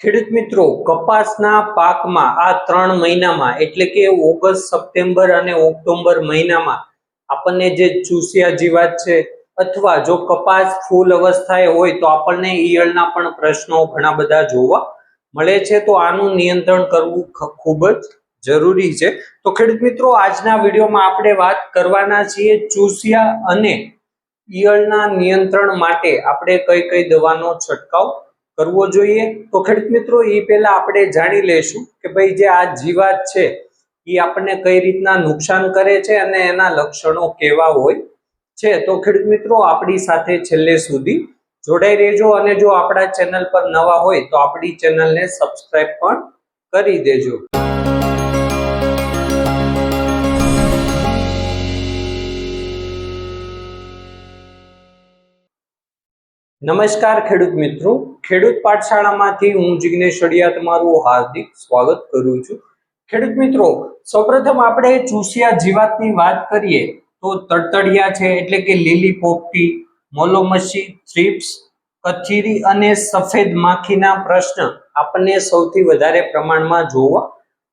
ખેડૂત મિત્રો, કપાસના પાકમાં આ ત્રણ મહિનામાં, એટલે કે ઓગસ્ટ, સપ્ટેમ્બર અને ઓક્ટોબર મહિનામાં આપણને જે ચૂસિયા જીવાત છે, અથવા જો કપાસ ફૂલ અવસ્થાએ હોય તો આપણને ઈયળના પણ પ્રશ્નો ઘણા બધા જોવા મળે છે. તો આનું નિયંત્રણ કરવું ખૂબ જ જરૂરી છે. તો ખેડૂત મિત્રો, આજના વિડીયોમાં આપણે વાત કરવાના છીએ ચૂસિયા અને ઈયળના નિયંત્રણ માટે આપણે કઈ કઈ દવાનો છંટકાવ કરવો જોઈએ. તો ખેડૂત મિત્રો એ પહેલા આપણે જાણી લેશું કે ભાઈ જે આ જીવાત છે એ આપણને કઈ રીતના નુકસાન કરે છે અને એના લક્ષણો કેવા હોય છે. તો ખેડૂત મિત્રો, આપણી સાથે છેલ્લે સુધી જોડાઈ રહેજો અને જો આપણા ચેનલ પર નવા હોય તો આપણી ચેનલને સબસ્ક્રાઈબ પણ કરી દેજો. નમસ્કાર ખેડૂત મિત્રો. ખેડૂત પાઠશાળામાંથી હું જિજ્ઞેશ અડિયા તમારું હાર્દિક સ્વાગત કરું છું. ખેડૂત મિત્રો, સૌપ્રથમ આપણે ચૂસિયા જીવાતની વાત કરીએ તો તડતડિયા છે એટલે કે લીલી પોપટી, મોલોમસી, થ્રીપ્સ, કથીરી અને સફેદ માખીના પ્રશ્ન આપણને સૌથી વધારે પ્રમાણમાં જોવા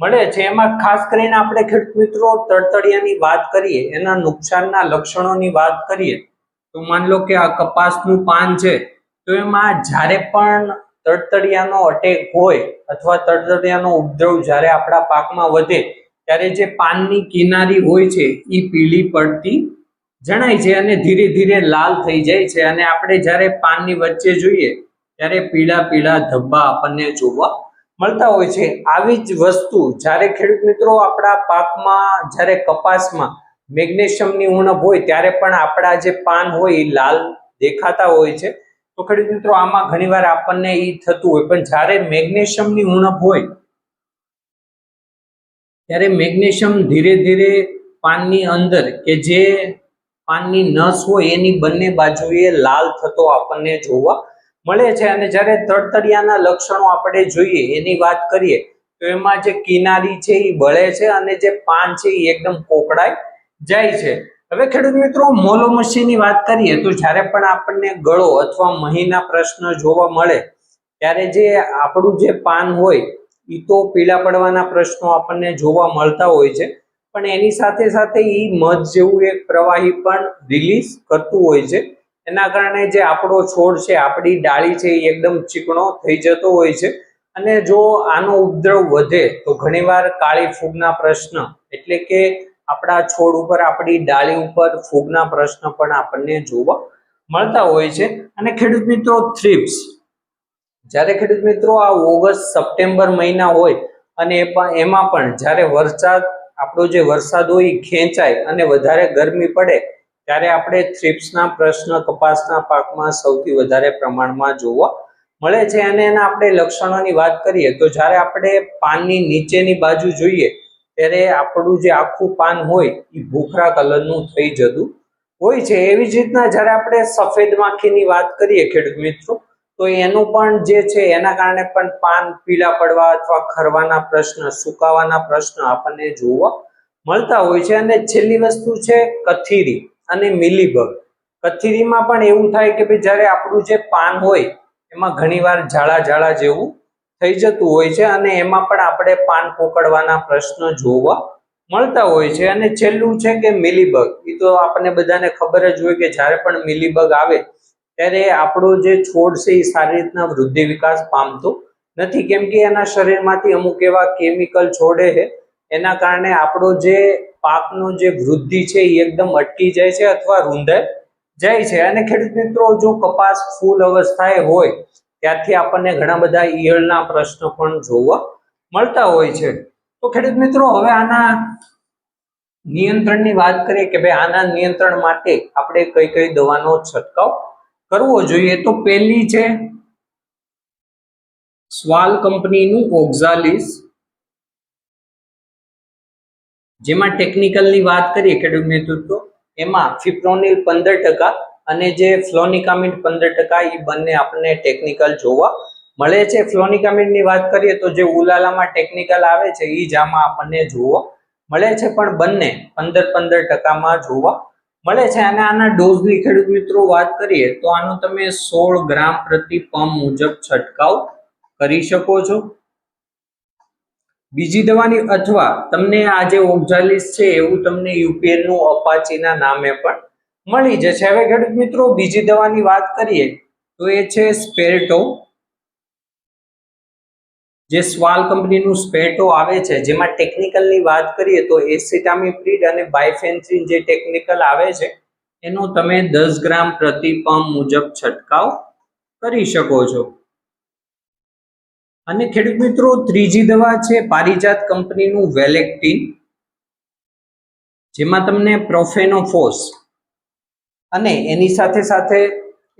મળે છે. એમાં ખાસ કરીને આપણે ખેડૂત મિત્રો તડતડિયાની વાત કરીએ, એના નુકસાનના લક્ષણોની વાત કરીએ તો માન લો કે આ કપાસનું પાન છે, તો એમાં જ્યારે પણ તડતડિયાનો અટેક હોય અથવા તડતડિયાનો ઉપદ્રવ જ્યારે આપણા પાકમાં વધે, ત્યારે જે પાનની કિનારી હોય છે એ પીળી પડતી જણાય છે અને ધીરે ધીરે લાલ થઈ જાય છે. અને આપણે જ્યારે પાનની વચ્ચે જોઈએ, ત્યારે પીળા પીળા ધબ્બા આપણને જોવા મળતા હોય છે. આવી જ વસ્તુ જ્યારે ખેડૂત મિત્રો આપણા પાકમાં, જ્યારે કપાસમાં મેગ્નેશિયમની ઉણપ હોય ત્યારે પણ આપણા જે પાન હોય એ લાલ દેખાતા હોય છે. તો ખેડૂત મિત્રો, આમાં ઘણીવાર આપણને એ થતું હોય, પણ જ્યારે મેગ્નેશિયમની ઉણપ હોય, ત્યારે મેગ્નેશિયમ ધીરે ધીરે પાનની અંદર કે જે પાનની નસ હોય એની બંને બાજુએ લાલ થતો આપણને જોવા મળે છે. અને જ્યારે તડતડિયાના લક્ષણો આપણે જોઈએ, એની વાત કરીએ, તો એમાં જે કિનારી છે એ બળે છે અને જે પાન છે એ એકદમ કોકડાઈ જાય છે. હવે ખેડૂત મિત્રો મોલોમસીની વાત કરીએ તો જ્યારે પણ આપણને ગળો અથવા મહીના પ્રશ્ન જોવા મળે, ત્યારે જે આપણું જે પાન હોય એ તો પીળા પડવાના પ્રશ્નો આપણને જોવા મળતા હોય છે. પણ એની સાથે સાથે એ મધ જેવું એક પ્રવાહી પણ રિલીઝ કરતું હોય છે. એના કારણે જે આપણો છોડ છે, આપણી ડાળી છે એ એકદમ ચીકણો થઈ જતો હોય છે. અને જો આનો ઉપદ્રવ વધે, તો ઘણીવાર કાળી ફૂગના પ્રશ્ન, એટલે કે આપણા છોડ ઉપર, આપણી ડાળી ઉપર ફૂગના પ્રશ્ન પણ આપણને જોવા મળતા હોય છે. અને ખેડૂત મિત્રો, થ્રિપ્સ. જ્યારે ખેડૂત મિત્રો, આ ઓગસ્ટ, સપ્ટેમ્બર મહિના હોય અને એમાં પણ જ્યારે વરસાદ, આપણો જે વરસાદ હોય ખેંચાય અને વધારે ગરમી પડે, ત્યારે આપણે થ્રિપ્સના પ્રશ્ન કપાસના પાકમાં સૌથી વધારે પ્રમાણમાં જોવા મળે છે. અને એના આપણે લક્ષણોની વાત કરીએ તો જ્યારે આપણે પાનની નીચેની બાજુ જોઈએ ત્યારે આપણું જે આખું પાન હોય, એ ભૂખરા કલરનું થઈ જતું. હોય છે, એવી જ રીતના જ્યારે આપણે સફેદ માખીની વાત કરીએ ખેડૂત મિત્રો, તો એનું પણ જે છે, એના કારણે પણ પાન પીળા પડવા અથવા ખરવાના પ્રશ્ન, સુકાવાના પ્રશ્ન આપણને જોવા મળતા હોય છે. અને છેલ્લી વસ્તુ છે, કથીરી અને મિલીબગ કથીરીમાં પણ એવું થાય કે ભાઈ જ્યારે આપણું જે પાન હોય, એમાં ઘણીવાર ઝાડા ઝાડા જેવું થઈ જતું હોય છે અને એમાં પણ આપણે પાન પોકળવાના પ્રશ્ન જોવા મળતા હોય છે. અને છેલ્લું છે કે મિલીબગ. એ તો આપણને બધાને ખબર જ હોય કે જ્યારે પણ મિલીબગ આવે, ત્યારે આપણો જે છોડ છે એ સારી રીતના વૃદ્ધિ વિકાસ પામતો નથી. કેમ કે એના શરીરમાંથી અમુક એવા કેમિકલ છોડે છે, એના કારણે આપણો જે પાકનો જે વૃદ્ધિ છે એ એકદમ અટકી જાય છે અથવા રૂંધાઈ જાય છે. અને ખેડૂત મિત્રો, જો કપાસ ફૂલ અવસ્થાએ હોય ત્યારથી આપણને ઘણા બધા ઈયળના પ્રશ્નો પણ જોવા મળતા હોય છે. તો ખેડૂત મિત્રો, હવે આના નિયંત્રણની વાત કરીએ કે ભાઈ આના નિયંત્રણ માટે આપણે કઈ કઈ દવાનો છંટકાવ કરવો જોઈએ? તો પહેલી છે, સ્વાલ કંપનીનું ઓક્ઝાલિસ. જેમાં ટેકનિકલની વાત કરીએ ખેડૂત મિત્રો, તો એમાં ફિપ્રોનિલ પંદર ટકા અને જે ફ્લોનિકામિડ પંદર ટકા એ બંને આપણને ટેકનિકલ જોવા મળે છે. ફ્લોનિકામિડની વાત કરીએ તો જે ઉલાલામાં ટેકનિકલ આવે છે એ જ આમાં આપણને જોવા મળે છે. પણ બંને પંદર પંદર ટકામાં જોવા મળે છે. અને આના ડોઝની ખેડૂત મિત્રો વાત કરીએ તો આનો તમે સોળ ગ્રામ પ્રતિ પંપ મુજબ છંટકાવ કરી શકો છો. બીજી દવાની અથવા તમને આ જે ઓક્ઝાલિસ છે, એવું તમને યુપીએલનું અપાચીના નામે પણ મળી જશે. હવે ખેડૂત મિત્રો, બીજી દવાની વાત કરીએ તો એ છે સ્પેરટો. જે સ્વાલ કંપનીનું સ્પેટો આવે છે, જેમાં ટેકનિકલની વાત કરીએ તો એસિટામિપ્રિડ અને બાયફેન્સિન જે ટેકનિકલ આવે છે, એનો તમે દસ ગ્રામ પ્રતિ પંપ મુજબ છંટકાવ કરી શકો છો. અને ખેડૂત મિત્રો, ત્રીજી દવા છે પારિજાત કંપનીનું વેલેક્ટિન, જેમાં તમને પ્રોફેનોફોસ અને એની સાથે સાથે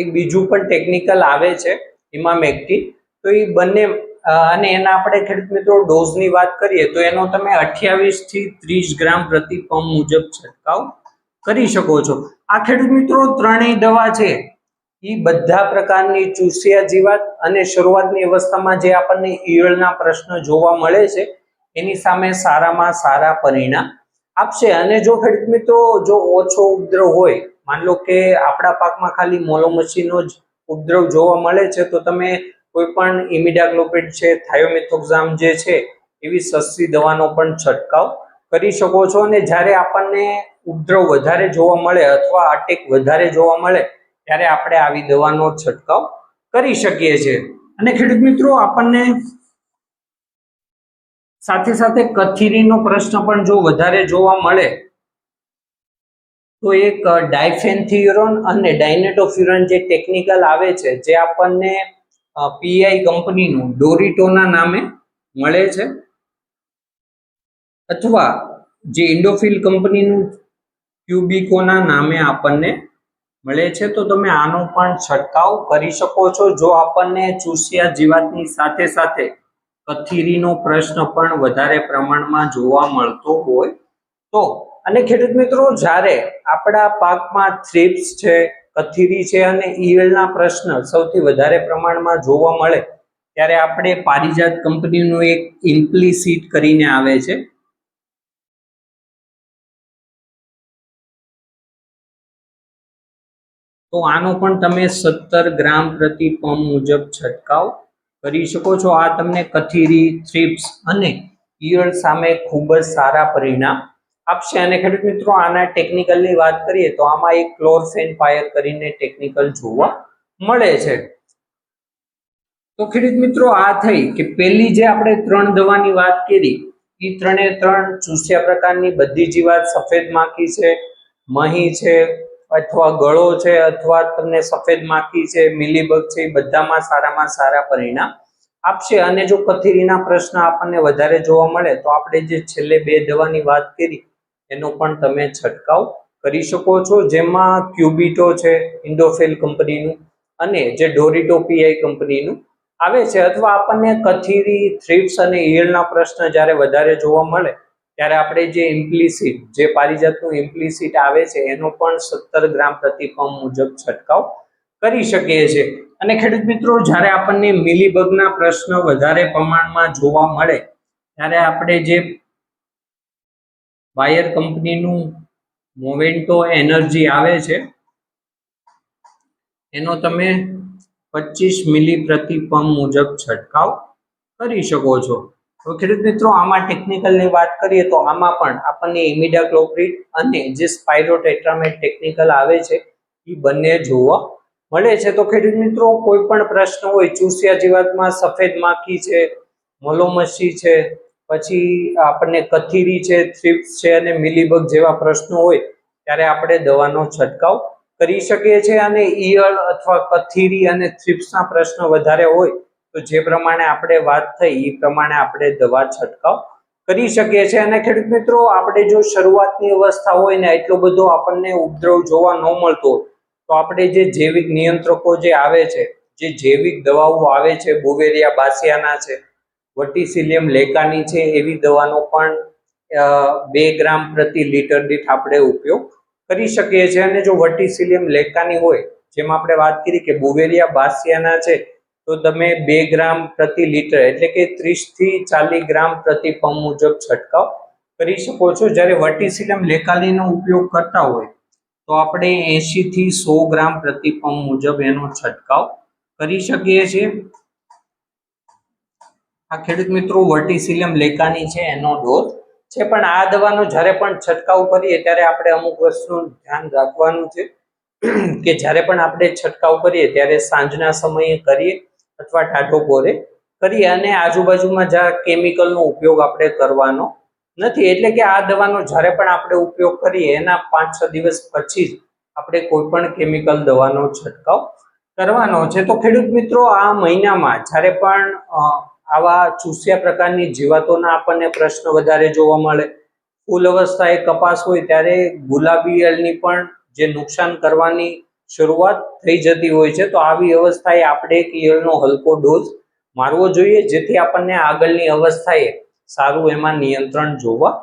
એક બીજું પણ ટેકનિકલ આવે છે ઇમામેક્ટિન તો એ બંને અને એના આપણે ખેડૂત મિત્રો ડોઝની વાત કરીએ, તો એનો તમે અઠ્યાવીસથી ત્રીસ ગ્રામ પ્રતિ પંપ મુજબ છંટકાવ કરી શકો છો. આ ખેડૂત મિત્રો ત્રણેય દવા છે. એ બધા પ્રકારની ચૂસિયા જીવાત અને શરૂઆતની અવસ્થામાં જે આપણને ઈયળના પ્રશ્ન જોવા મળે છે, એની સામે સારામાં સારા પરિણામ આપશે. અને જો ખેડૂત મિત્રો, જો ઓછો ઉપદ્રવ હોય માન લો કે આપણા પાકમાં ખાલી મોલોમસીનો જ ઉપદ્રવ જોવા મળે છે, તો તમે કોઈ પણ ઇમિડાગ્લોપેટ છે થાયોમેથોક્ઝામ જે છે, એવી સસ્તી દવાનો પણ છંટકાવ કરી શકો છો. અને જ્યારે આપણને ઉપદ્રવ વધારે જોવા મળે અથવા અટેક વધારે જોવા મળે, ત્યારે આપણે આવી દવાનો છંટકાવ કરી શકીએ છીએ. અને ખેડૂત મિત્રો, આપણને સાથે સાથે કથીરીનો પ્રશ્ન પણ જો વધારે જોવા મળે તો એક ડાયફેન્થ્યુરોન અને ડાયનેટોફ્યુરોન જે ટેકનિકલ આવે છે, જે આપણને પીઆઈ કંપનીનું ડોરિટોના નામે મળે છે. અથવા જે ઇન્ડોફિલ કંપનીનું ક્યુબિકોના નામે આપણને મળે છે. તો તમે આનો પણ છંટકાવ કરી શકો છો. જો આપણને ચૂસિયા જીવાતની સાથે સાથે કથીરીનો પ્રશ્ન પણ વધારે પ્રમાણમાં જોવા મળતો હોય, તો અને ખેડૂત મિત્રો, જ્યારે આપણા પાકમાં થ્રિપ્સ છે, કથીરી છે અને ઈયળના પ્રશ્ન સૌથી વધારે પ્રમાણમાં જોવા મળે, ત્યારે આપણે પારિજાત કંપનીનું એક ઇમ્પ્લિસિટ કરીને આવે છે. તો આનો પણ તમે સત્તર ગ્રામ પ્રતિ પંપ મુજબ છંટકાવ કરી શકો છો. આ તમને કથીરી થ્રિપ્સ અને ઈયળ સામે ખૂબ જ સારા પરિણામ આપશે. અને ખેડૂત મિત્રો, આના ટેકનિકલની વાત કરીએ તો આમાં એક ક્લોરફેન ફાયર કરીને ટેકનિકલ જોવા મળે છે. તો ખેડૂત મિત્રો, આ થઈ કે પેલી જે આપણે ત્રણ દવાની વાત કરી, એ ત્રણે ત્રણ ચૂસ્યા પ્રકારની બધી જીવાત સફેદ માખી છે, મહી છે, અથવા ગળો છે, અથવા તમને સફેદ માખી છે, મિલીબગ છે, એ બધામાં સારામાં સારા પરિણામ આપશે. અને જો કથીરીના પ્રશ્ન આપણને વધારે જોવા મળે, તો આપણે જે છેલ્લે બે દવાની વાત કરી એનો પણ તમે છંટકાવ કરી શકો છો. જેમાં ક્યુબિટો છે, ઇન્ડોફેલ કંપનીનું અને જે ડોરિટો પીઆઈ કંપનીનું આવે છે. અથવા આપણને કથીરી, થ્રીપ્સ અને ઈયળના પ્રશ્ન જ્યારે વધારે જોવા મળે, ત્યારે આપણે જે ઇમ્પ્લિસિટ, જે પારિજાતનું ઇમ્પ્લિસિટ આવે છે, એનો પણ સત્તર ગ્રામ પ્રતિ મુજબ છંટકાવ કરી શકીએ છીએ. અને ખેડૂત મિત્રો, જ્યારે આપણને મિલીબગના પ્રશ્ન વધારે પ્રમાણમાં જોવા મળે, ત્યારે આપણે જે બાયર કંપનીનું મોમેન્ટો એનર્જી આવે છે. એનો તમે પચીસ મિલી પ્રતિ પંપ મુજબ છંટકાવ કરી શકો છો. તો ખેડૂત મિત્રો, આમાં ટેકનિકલની વાત કરીએ તો આમાં પણ આપણને ઇમિડાક્લોપ્રિડ અને જે સ્પાઇરોટેટ્રામેટ ટેકનિકલ આવે છે એ બંને જોવા મળે છે. તો ખેડૂત મિત્રો, કોઈ પણ પ્રશ્ન હોય, ચૂસિયા જીવાતમાં સફેદ માખી છે, મોલોમસી છે પછી આપણને કથીરી છે થ્રિપ્સ છે અને મિલીબગ જેવા પ્રશ્નો હોય, ત્યારે આપણે દવાનો છંટકાવ કરી શકીએ છીએ અને ઈયળ અથવા કથીરી અને થ્રિપ્સના પ્રશ્નો વધારે હોય, તો જે પ્રમાણે આપણે વાત થઈ એ પ્રમાણે આપણે દવા છંટકાવ કરી શકીએ છીએ. અને ખેડૂત મિત્રો, આપણે જો શરૂઆતની અવસ્થા હોય ને, એટલો બધો આપણને ઉપદ્રવ જોવા ન મળતો તો આપણે જે જૈવિક નિયંત્રકો જે આવે છે, જે જૈવિક દવાઓ આવે છે, બુવેરિયા, બાસિયાના છે વર્ટિસિલિયમ લેકાની છે, એવી દવાનો પણ બે ગ્રામ પ્રતિ લીટર દીઠ આપણે ઉપયોગ કરી શકીએ છીએ. અને જો વર્ટિસિલિયમ લેકાની હોય, જેમ આપણે વાત કરી કે બુવેરિયા બાસિયાના છે, તો તમે બે ગ્રામ પ્રતિ લીટર, એટલે કે ત્રીસથી ચાલીસ ગ્રામ પ્રતિ પંપ મુજબ છંટકાવ કરી શકો છો. જ્યારે વર્ટિસિલિયમ લેકાલીનો ઉપયોગ કરતા હોય, તો આપણે એંશીથી સો ગ્રામ પ્રતિ પંપ મુજબ એનો છંટકાવ કરી શકીએ છીએ. આ ખેડૂત મિત્રો વર્ટિસિલિયમ લેકાની છે, એનો ડોઝ છે, પણ આ દવાનો જ્યારે પણ છંટકાવ કરીએ ત્યારે આપણે અમુક વસ્તુનું ધ્યાન રાખવાનું છે કે જ્યારે પણ આપણે છંટકાવ કરીએ ત્યારે સાંજના સમયે કરીએ અથવા ટાઢો પોરે કરીએ અને આજુબાજુમાં જ્યાં કેમિકલનો ઉપયોગ આપણે કરવાનો નથી. એટલે કે આ દવાનો જ્યારે પણ આપણે ઉપયોગ કરીએ, એના પાંચ છ દિવસ પછી જ આપણે કોઈ પણ કેમિકલ દવાનો છંટકાવ કરવાનો છે. તો ખેડૂત મિત્રો, આ મહિનામાં જ્યારે પણ આવા ચૂસ્યા પ્રકારની જીવાતોના આપણને પ્રશ્ન વધારે જોવા મળે. ફૂલ અવસ્થાએ કપાસ હોય ત્યારે ગુલાબી ઈયળની પણ જે નુકસાન કરવાની શરૂઆત થઈ જતી હોય છે, તો આવી અવસ્થાએ આપણે એક ઈયળનો હલકો ડોઝ મારવો જોઈએ, જેથી આપણને આગળની અવસ્થાએ સારું એમાં નિયંત્રણ જોવા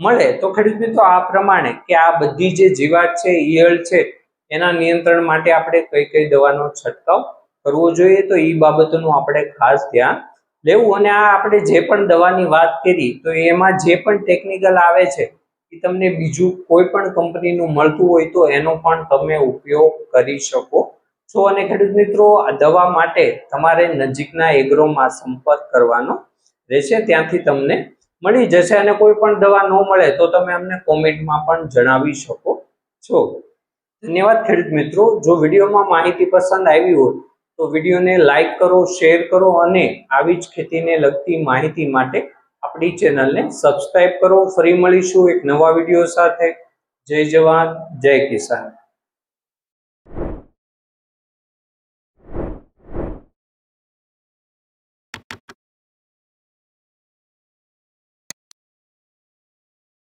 મળે. તો ખેડૂત મિત્રો, આ પ્રમાણે કે આ બધી જે જીવાત છે ઈયળ છે, એના નિયંત્રણ માટે આપણે કઈ કઈ દવાનો છંટકાવ કરવો જોઈએ, તો એ બાબતોનું આપણે ખાસ ધ્યાન લેવું અને આ આપણે જે પણ દવાની વાત કરી, તો એમાં જે પણ ટેકનિકલ આવે છે, એ તમને બીજું કોઈ પણ કંપનીનું મળતું હોય તો એનો પણ તમે ઉપયોગ કરી શકો છો. અને ખેડૂત મિત્રો, આ દવા માટે તમારે નજીકના એગ્રોમાં સંપર્ક કરવાનો રહેશે, ત્યાંથી તમને મળી જશે. અને કોઈ પણ દવા ન મળે તો તમે અમને કોમેન્ટમાં પણ જણાવી શકો છો. ધન્યવાદ ખેડૂત મિત્રો. જો વિડીયોમાં માહિતી પસંદ આવી હોય તો વિડીયોને લાઇક કરો, શેર કરો અને આવી જ ખેતીને લગતી માહિતી માટે આપણી ચેનલને સબસ્ક્રાઈબ કરો. ફરી મળીશું એક નવા વીડિયો સાથે. જય જવાન, જય કિસાન.